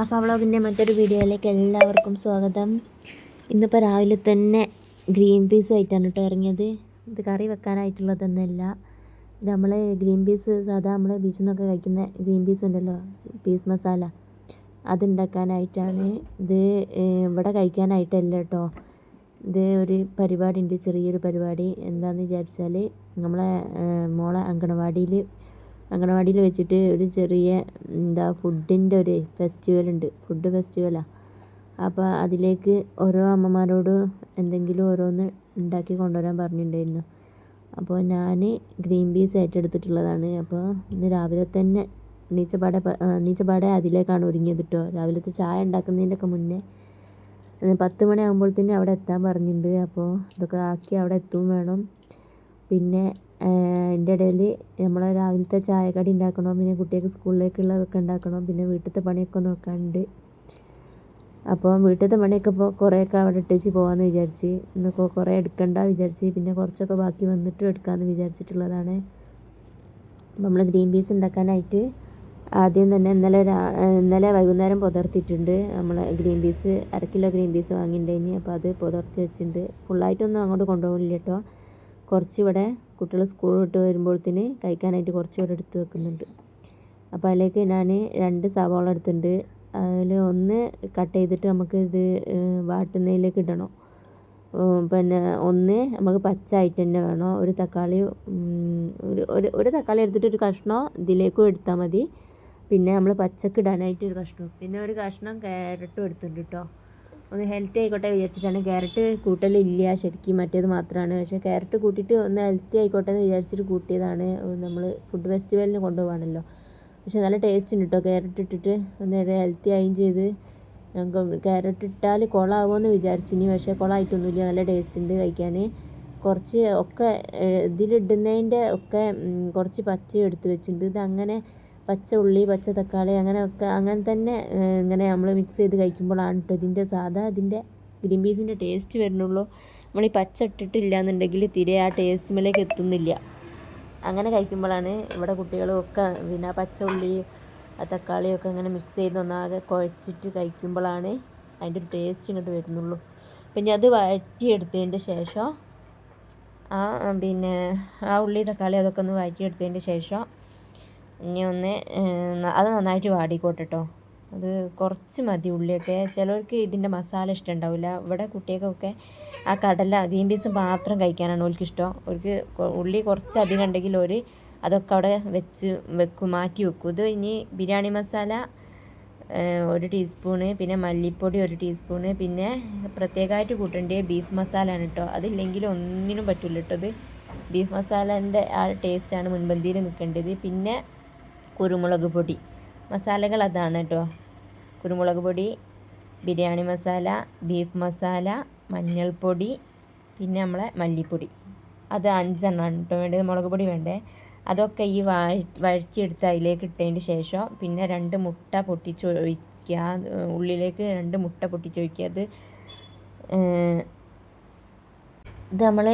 ആഫ വ്ളോഗിന്റെ മറ്റൊരു വീഡിയോയിലേക്ക് എല്ലാവർക്കും സ്വാഗതം. ഇന്നിപ്പോൾ രാവിലെ തന്നെ ഗ്രീൻ പീസ് ആയിട്ടാണ് കേട്ടോ ഇറങ്ങിയത്. ഇത് കറി വെക്കാനായിട്ടുള്ളതൊന്നുമല്ല. ഇത് നമ്മൾ ഗ്രീൻ പീസ് സാധാ നമ്മൾ ബീച്ചിൽ നിന്നൊക്കെ കഴിക്കുന്ന ഗ്രീൻ പീസ് ഉണ്ടല്ലോ പീസ് മസാല. അതുണ്ടാക്കാനായിട്ടാണ്. ഇത് ഇവിടെ കഴിക്കാനായിട്ടല്ല കേട്ടോ ഇത് ഒരു പരിപാടി ഉണ്ട് ചെറിയൊരു പരിപാടി. എന്താണെന്ന് വിചാരിച്ചാൽ നമ്മളെ മോളെ അങ്കണവാടിയിൽ അങ്കണവാടിയിൽ വെച്ചിട്ട് ഒരു ചെറിയ എന്താ ഫുഡിന്റെ ഒരു ഫെസ്റ്റിവൽ ഉണ്ട്. ഫുഡ് ഫെസ്റ്റിവലാണ് അപ്പോൾ അതിലേക്ക് ഓരോ അമ്മമാരോട് എന്തെങ്കിലും ഓരോന്ന് ഉണ്ടാക്കി കൊണ്ടുവരാൻ പറഞ്ഞിട്ടുണ്ടായിരുന്നു. അപ്പോൾ ഞാൻ ഗ്രീൻ പീസ് ഏറ്റെടുത്തിട്ടുള്ളതാണ്. അപ്പോൾ ഇന്ന് രാവിലെ തന്നെ നീച്ചപ്പാടെ നീച്ചപ്പാടെ അതിലേക്കാണ് ഒരുങ്ങിയത് കേട്ടോ. രാവിലത്തെ ചായ ഉണ്ടാക്കുന്നതിന്റെയൊക്കെ മുന്നേ പത്ത് മണിയാകുമ്പോഴത്തേന് അവിടെ എത്താൻ പറഞ്ഞിട്ടുണ്ട്. അപ്പോൾ ഇതൊക്കെ ആക്കി അവിടെ എത്തും വേണം. പിന്നെ അതിന്റെ ഇടയിൽ നമ്മൾ രാവിലത്തെ ചായക്കടി ഉണ്ടാക്കണം പിന്നെ കുട്ടികൾക്ക് സ്കൂളിലേക്കുള്ളതൊക്കെ ഉണ്ടാക്കണം പിന്നെ വീട്ടിലത്തെ പണിയൊക്കെ നോക്കാനുണ്ട്. അപ്പോൾ വീട്ടിലത്തെ പണിയൊക്കെ ഇപ്പോൾ കുറേയൊക്കെ അവിടെ ഇട്ടേച്ച് പോകാമെന്ന് വിചാരിച്ച് ഇന്നൊക്കെ കുറേ എടുക്കണ്ട വിചാരിച്ച് പിന്നെ കുറച്ചൊക്കെ ബാക്കി വന്നിട്ടും എടുക്കാമെന്ന് വിചാരിച്ചിട്ടുള്ളതാണ്. നമ്മൾ ഗ്രീൻ പീസ് ഉണ്ടാക്കാനായിട്ട് ആദ്യം തന്നെ ഇന്നലെ ഇന്നലെ വൈകുന്നേരം പുതർത്തിയിട്ടുണ്ട്. നമ്മൾ ഗ്രീൻ പീസ് അര കിലോ ഗ്രീൻ പീസ് വാങ്ങിയിട്ടുണ്ടെങ്കിൽ അപ്പോൾ അത് പുതർത്തി വെച്ചിട്ടുണ്ട്. ഫുള്ളായിട്ടൊന്നും അങ്ങോട്ട് കൊണ്ടുപോകില്ല കേട്ടോ. കുറച്ച് ഇവിടെ കുട്ടികൾ സ്കൂൾ വിട്ട് വരുമ്പോഴത്തേന് കഴിക്കാനായിട്ട് കുറച്ച് ഇവിടെ എടുത്ത് വെക്കുന്നുണ്ട്. അപ്പോൾ അതിലേക്ക് ഞാൻ രണ്ട് സവാള എടുത്തിട്ടുണ്ട്. അതിൽ ഒന്ന് കട്ട് ചെയ്തിട്ട് നമുക്ക് ഇത് വാട്ടുന്നതിലേക്ക് ഇടണം. പിന്നെ ഒന്ന് നമുക്ക് പച്ച ആയിട്ട് തന്നെ വേണം. ഒരു തക്കാളി ഒരു ഒരു ഒരു തക്കാളി എടുത്തിട്ട് ഒരു കഷ്ണം ഇതിലേക്കും എടുത്താൽ മതി. പിന്നെ നമ്മൾ പച്ചക്ക് ഇടാനായിട്ട് ഒരു കഷ്ണം. പിന്നെ ഒരു കഷ്ണം ക്യാരറ്റും എടുത്തിട്ടുണ്ട് കേട്ടോ. ഒന്ന് ഹെൽത്തി ആയിക്കോട്ടെ വിചാരിച്ചിട്ടാണ്. ക്യാരറ്റ് കൂട്ടലില്ല ശരിക്കും. മറ്റേത് മാത്രമാണ് പക്ഷേ ക്യാരറ്റ് കൂട്ടിയിട്ട് ഒന്ന് ഹെൽത്തി ആയിക്കോട്ടെ എന്ന് വിചാരിച്ചിട്ട് കൂട്ടിയതാണ്. നമ്മൾ ഫുഡ് ഫെസ്റ്റിവലിന് കൊണ്ടുപോകാണല്ലോ പക്ഷെ നല്ല ടേസ്റ്റ് ഉണ്ട് കേട്ടോ ക്യാരറ്റ് ഇട്ടിട്ട് ഒന്ന് ഹെൽത്തി ആയും ചെയ്ത്. ഞങ്ങൾക്ക് ക്യാരറ്റ് ഇട്ടാൽ കുളമാവുമെന്ന് വിചാരിച്ചിനി. പക്ഷേ കുളമായിട്ടൊന്നുമില്ല നല്ല ടേസ്റ്റ് ഉണ്ട് കഴിക്കാൻ കുറച്ച് ഒക്കെ ഇതിലിടുന്നതിന്റെ ഒക്കെ കുറച്ച് പച്ച എടുത്ത് വെച്ചിട്ടുണ്ട്. ഇത് അങ്ങനെ പച്ച ഉള്ളി പച്ച തക്കാളി അങ്ങനെയൊക്കെ അങ്ങനെ തന്നെ ഇങ്ങനെ നമ്മൾ മിക്സ് ചെയ്ത് കഴിക്കുമ്പോഴാണ് കേട്ടോ ഇതിന്റെ സാധാ ഇതിന്റെ ഗ്രീൻ പീസിന്റെ ടേസ്റ്റ് വരുന്നുള്ളൂ. നമ്മൾ ഈ പച്ച ഇട്ടിട്ടില്ല എന്നുണ്ടെങ്കിൽ തിരെ ആ ടേസ്റ്റ് മേലേക്ക് എത്തുന്നില്ല. അങ്ങനെ കഴിക്കുമ്പോഴാണ് ഇവിടെ കുട്ടികളും ഒക്കെ പിന്നെ പച്ച ഉള്ളി തക്കാളിയൊക്കെ അങ്ങനെ മിക്സ് ചെയ്ത് ഒന്നാകെ കുഴച്ചിട്ട് കഴിക്കുമ്പോഴാണ് അതിന്റെ ടേസ്റ്റ് ഇങ്ങോട്ട് വരുന്നുള്ളൂ. പിന്നെ അത് വഴറ്റിയെടുത്തതിന്റെ ശേഷം ആ പിന്നെ ആ ഉള്ളി തക്കാളി അതൊക്കെ ഒന്ന് വഴറ്റിയെടുത്തതിന്റെ ശേഷം ഇനി ഒന്ന് അത് നന്നായിട്ട് വാടിക്കോട്ടെ കേട്ടോ അത് കുറച്ച് മതി ഉള്ളിയൊക്കെ. ചിലർക്ക് ഇതിന്റെ മസാല ഇഷ്ടമുണ്ടാവില്ല. ഇവിടെ കുട്ടികൾക്കൊക്കെ ആ കടല ഗ്രീൻ പീസ് മാത്രം കഴിക്കാനാണ് ഓൽക്ക് ഇഷ്ടം അവർക്ക് ഉള്ളി കുറച്ച് അധികം ഉണ്ടെങ്കിൽ ഒരു അതൊക്കെ അവിടെ വെച്ച് വെക്കും മാറ്റി വെക്കും. ഇത് ഇനി ബിരിയാണി മസാല ഒരു ടീസ്പൂണ് പിന്നെ മല്ലിപ്പൊടി ഒരു ടീസ്പൂണ് പിന്നെ പ്രത്യേകമായിട്ട് കൂട്ടേണ്ടത് ബീഫ് മസാല ആണ് കേട്ടോ അതില്ലെങ്കിൽ ഒന്നിനും പറ്റില്ല കേട്ടോ ഇത്. ബീഫ് മസാലേന്റെ ആ ടേസ്റ്റാണ് മുൻപന്തിയിൽ നിൽക്കേണ്ടത്. പിന്നെ കുരുമുളക് പൊടി. മസാലകൾ അതാണ് കേട്ടോ കുരുമുളക് പൊടി ബിരിയാണി മസാല ബീഫ് മസാല മഞ്ഞൾപ്പൊടി പിന്നെ നമ്മളെ മല്ലിപ്പൊടി. അത് അഞ്ചെണ്ണമാണ് കേട്ടോ വേണ്ടത്. മുളക് പൊടി വേണ്ടേ. അതൊക്കെ ഈ വഴ വഴച്ചെടുത്ത് അതിലേക്ക് ഇട്ടതിന് ശേഷം പിന്നെ രണ്ട് മുട്ട പൊട്ടിച്ചൊഴിക്കുക ഉള്ളിലേക്ക് രണ്ട് മുട്ട പൊട്ടിച്ചൊഴിക്കുക അത് ഇത് നമ്മൾ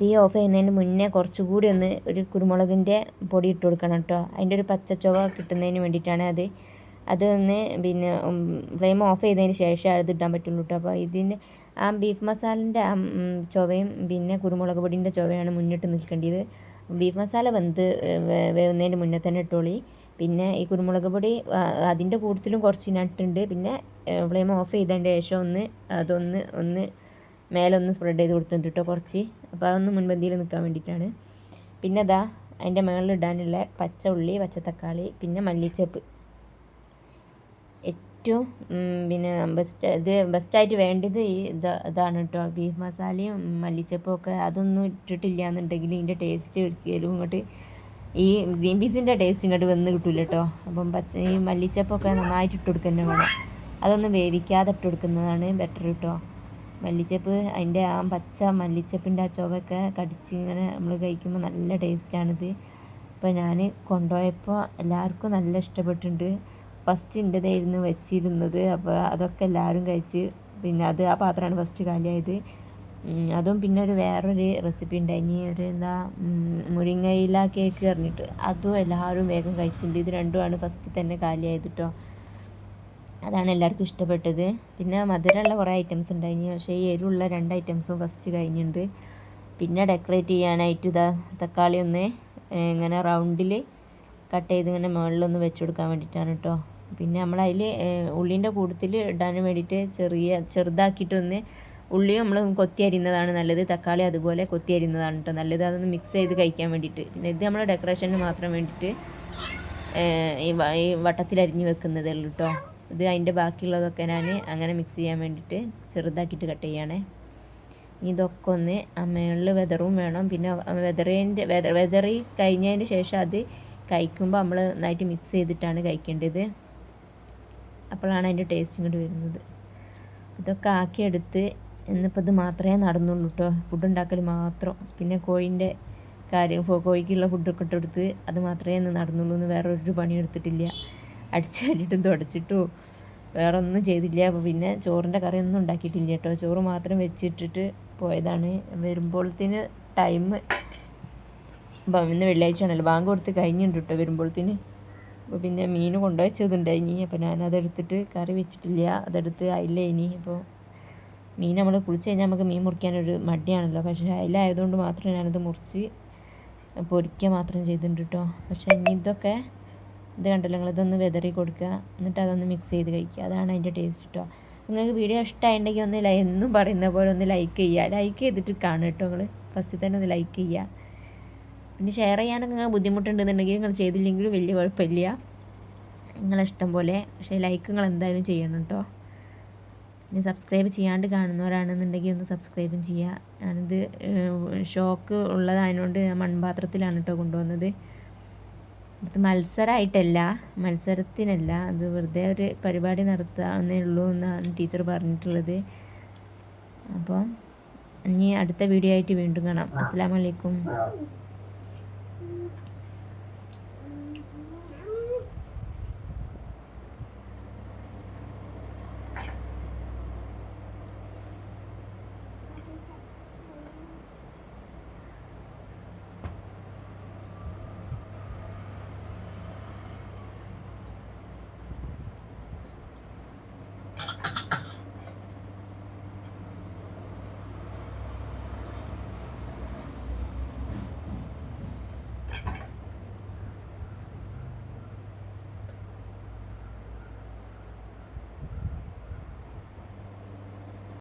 തീ ഓഫ് ചെയ്യുന്നതിന് മുന്നേ കുറച്ചുകൂടി ഒന്ന് ഒരു കുരുമുളകിന്റെ പൊടി ഇട്ട് കൊടുക്കണം കേട്ടോ അതിന്റെ ഒരു പച്ചച്ചുവ കിട്ടുന്നതിന് വേണ്ടിയിട്ടാണ് അത്. അതൊന്ന് പിന്നെ ഫ്ലെയിം ഓഫ് ചെയ്തതിന് ശേഷം അത് ഇടാൻ പറ്റുള്ളൂ കേട്ടോ അപ്പോൾ ഇതിന്റെ ആ ബീഫ് മസാലന്റെ ആ ചുവയും പിന്നെ കുരുമുളക് പൊടിന്റെ ചുവയാണ് മുന്നിട്ട് നിൽക്കേണ്ടത്. ബീഫ് മസാല വെന്ത് വേവുന്നതിന് മുന്നേ തന്നെ ഇട്ടോളി. പിന്നെ ഈ കുരുമുളക് പൊടി അതിന്റെ കൂട്ടത്തിലും കുറച്ച് നട്ടുണ്ട്. പിന്നെ ഫ്ലെയിം ഓഫ് ചെയ്തതിന്റെ ശേഷം ഒന്ന് അതൊന്ന് ഒന്ന് മേലൊന്ന് സ്പ്രെഡ് ചെയ്ത് കൊടുത്തിട്ടുണ്ട് കേട്ടോ കുറച്ച്. അപ്പോൾ അതൊന്ന് മുൻപന്തിയിൽ നിൽക്കാൻ വേണ്ടിയിട്ടാണ്. പിന്നെ അതാ അതിന്റെ ഇടാനുള്ള പച്ച ഉള്ളി പച്ച തക്കാളി പിന്നെ മല്ലിച്ചപ്പ്. ഏറ്റവും പിന്നെ ബെസ്റ്റ് ഇത് ബെസ്റ്റായിട്ട് വേണ്ടത് ഈ ഇത് ഇതാണ് കേട്ടോ ബീഫ് മസാലയും മല്ലിച്ചപ്പും ഒക്കെ അതൊന്നും ഇട്ടിട്ടില്ല എന്നുണ്ടെങ്കിൽ ഇതിന്റെ ടേസ്റ്റ് ഒരിക്കലും ഇങ്ങോട്ട് ഈ ഗ്രീൻ പീസിന്റെ ടേസ്റ്റ് ഇങ്ങോട്ട് വന്ന് കിട്ടില്ല കേട്ടോ അപ്പം പച്ച ഈ മല്ലിച്ചപ്പൊക്കെ നന്നായിട്ട് ഇട്ട് കൊടുക്കുന്നതാണ് അതൊന്നും വേവിക്കാതെ ഇട്ട് കൊടുക്കുന്നതാണ് ബെറ്റർ കേട്ടോ മല്ലിച്ചപ്പ് അതിന്റെ ആ പച്ച മല്ലിച്ചപ്പിന്റെ ആ ചുവയൊക്കെ കടിച്ച് ഇങ്ങനെ നമ്മൾ കഴിക്കുമ്പോൾ നല്ല ടേസ്റ്റാണിത്. അപ്പോൾ ഞാൻ കൊണ്ടുപോയപ്പോൾ എല്ലാവർക്കും നല്ല ഇഷ്ടപ്പെട്ടിട്ടുണ്ട്. ഫസ്റ്റ് എന്റെതായിരുന്നു വെച്ചിരുന്നത്. അപ്പോൾ അതൊക്കെ എല്ലാവരും കഴിച്ച് പിന്നെ അത് ആ പാത്രമാണ് ഫസ്റ്റ് കാലിയായത്. അതും പിന്നെ ഒരു വേറൊരു റെസിപ്പി ഉണ്ടായിനി. ഒരു എന്താ മുരിങ്ങയില കേക്ക് പറഞ്ഞിട്ട്. അതും എല്ലാവരും വേഗം കഴിച്ചിട്ടുണ്ട്. ഇത് രണ്ടുമാണ് ഫസ്റ്റ് തന്നെ കാലിയായത് കേട്ടോ അതാണ് എല്ലാവർക്കും ഇഷ്ടപ്പെട്ടത്. പിന്നെ മധുരമുള്ള കുറേ ഐറ്റംസ് ഉണ്ടായിരുന്നു. പക്ഷേ ഈ എരിവുള്ള രണ്ട് ഐറ്റംസും ഫസ്റ്റ് കഴിഞ്ഞിട്ടുണ്ട്. പിന്നെ ഡെക്കറേറ്റ് ചെയ്യാനായിട്ട് ഇതാ തക്കാളി ഒന്ന് ഇങ്ങനെ റൗണ്ടിൽ കട്ട് ചെയ്ത് ഇങ്ങനെ മുകളിലൊന്ന് വെച്ച് കൊടുക്കാൻ വേണ്ടിയിട്ടാണ് കേട്ടോ പിന്നെ നമ്മൾ അതിൽ ഉള്ളീന്റെ കൂട്ടത്തിൽ ഇടാൻ വേണ്ടിയിട്ട് ചെറിയ ചെറുതാക്കിയിട്ടൊന്ന് ഉള്ളി നമ്മൾ കൊത്തി അരിയുന്നതാണ് നല്ലത്. തക്കാളി അതുപോലെ കൊത്തി അരിയുന്നതാണ് കേട്ടോ നല്ലത്. അതൊന്ന് മിക്സ് ചെയ്ത് കഴിക്കാൻ വേണ്ടിയിട്ട്. പിന്നെ ഇത് നമ്മൾ ഡെക്കറേഷന് മാത്രം വേണ്ടിയിട്ട് ഈ വട്ടത്തിൽ അരിഞ്ഞ് വെക്കുന്നതേ ഉള്ളൂ കേട്ടോ ഇത് അതിന്റെ ബാക്കിയുള്ളതൊക്കെ ഞാൻ അങ്ങനെ മിക്സ് ചെയ്യാൻ വേണ്ടിയിട്ട് ചെറുതാക്കിയിട്ട് കട്ട് ചെയ്യണേ. ഇതൊക്കെ ഒന്ന് അമ്മകളിൽ വെതറും വേണം. പിന്നെ വെതറിന്റെ വെതർ വെതറി കഴിഞ്ഞതിന് ശേഷം അത് കഴിക്കുമ്പോൾ നമ്മൾ നന്നായിട്ട് മിക്സ് ചെയ്തിട്ടാണ് കഴിക്കേണ്ടത്. അപ്പോഴാണ് അതിന്റെ ടേസ്റ്റ് ഇങ്ങോട്ട് വരുന്നത്. ഇതൊക്കെ ആക്കിയെടുത്ത് ഇന്നിപ്പോൾ ഇത് മാത്രമേ നടന്നുള്ളൂ കേട്ടോ ഫുഡ് ഉണ്ടാക്കൽ മാത്രം. പിന്നെ കോഴീന്റെ കാര്യം കോഴിക്കുള്ള ഫുഡൊക്കെ ഇട്ടെടുത്ത് അത് മാത്രമേ ഇന്ന് നടന്നുള്ളൂ എന്ന് വേറെ ഒരു പണി എടുത്തിട്ടില്ല. അടിച്ചു കഴിഞ്ഞിട്ടും തുടച്ചിട്ടു വേറെ ഒന്നും ചെയ്തില്ല. അപ്പോൾ പിന്നെ ചോറിന്റെ കറി ഒന്നും ഉണ്ടാക്കിയിട്ടില്ല കേട്ടോ. ചോറ് മാത്രം വെച്ചിട്ടിട്ട് പോയതാണ്. വരുമ്പോഴത്തേന് ടൈം അപ്പം ഇന്ന് വെള്ളിയാഴ്ച ആണല്ലോ. ബാങ്ക് കൊടുത്ത് കഴിഞ്ഞിട്ടുണ്ട് കേട്ടോ വരുമ്പോഴത്തേന് അപ്പോൾ പിന്നെ മീൻ ഇനി അപ്പോൾ ഞാനതെടുത്തിട്ട് കറി വെച്ചിട്ടില്ല. അതെടുത്ത് അയില ഇനി അപ്പോൾ മീൻ നമ്മൾ കുളിച്ച് കഴിഞ്ഞാൽ നമുക്ക് മീൻ മുറിക്കാനൊരു മടിയാണല്ലോ. പക്ഷേ അയിലായതുകൊണ്ട് മാത്രം ഞാനത് മുറിച്ച് പൊരിക്കുക മാത്രം ചെയ്തിട്ടുണ്ട് കേട്ടോ. പക്ഷേ ഇനി ഇതൊക്കെ ഇത് കണ്ടല്ലോ നിങ്ങളിതൊന്ന് വെതറി കൊടുക്കുക. എന്നിട്ട് അതൊന്ന് മിക്സ് ചെയ്ത് കഴിക്കുക. അതാണ് അതിന്റെ ടേസ്റ്റ് കേട്ടോ നിങ്ങൾക്ക് വീഡിയോ ഇഷ്ടമായിട്ടുണ്ടെങ്കിൽ ഒന്ന് ലൈ എന്നും പറയുന്ന പോലെ ഒന്ന് ലൈക്ക് ചെയ്യുക. ലൈക്ക് ചെയ്തിട്ട് കാണുക കേട്ടോ നിങ്ങൾ ഫസ്റ്റ് തന്നെ ഒന്ന് ലൈക്ക് ചെയ്യുക. പിന്നെ ഷെയർ ചെയ്യാനൊക്കെ നിങ്ങൾ ബുദ്ധിമുട്ടുണ്ടെന്നുണ്ടെങ്കിൽ നിങ്ങൾ ചെയ്തില്ലെങ്കിലും വലിയ കുഴപ്പമില്ല. നിങ്ങളിഷ്ടം പോലെ. പക്ഷേ ലൈക്ക് നിങ്ങൾ എന്തായാലും ചെയ്യണം കേട്ടോ പിന്നെ സബ്സ്ക്രൈബ് ചെയ്യാണ്ട് കാണുന്നവരാണെന്നുണ്ടെങ്കിൽ ഒന്ന് സബ്സ്ക്രൈബും ചെയ്യുക. ഞാനിത് ഷോക്ക് ഉള്ളതായതുകൊണ്ട് മൺപാത്രത്തിലാണ് കേട്ടോ കൊണ്ടുവന്നത്. ഇത് മത്സരമായിട്ടല്ല മത്സരത്തിനല്ല. അത് വെറുതെ ഒരു പരിപാടി നടത്താവുന്നേ ഉള്ളൂ എന്നാണ് ടീച്ചർ പറഞ്ഞിട്ടുള്ളത്. അപ്പോൾ ഇനി അടുത്ത വീഡിയോ ആയിട്ട് വീണ്ടും കാണാം. അസ്സാം വലൈക്കും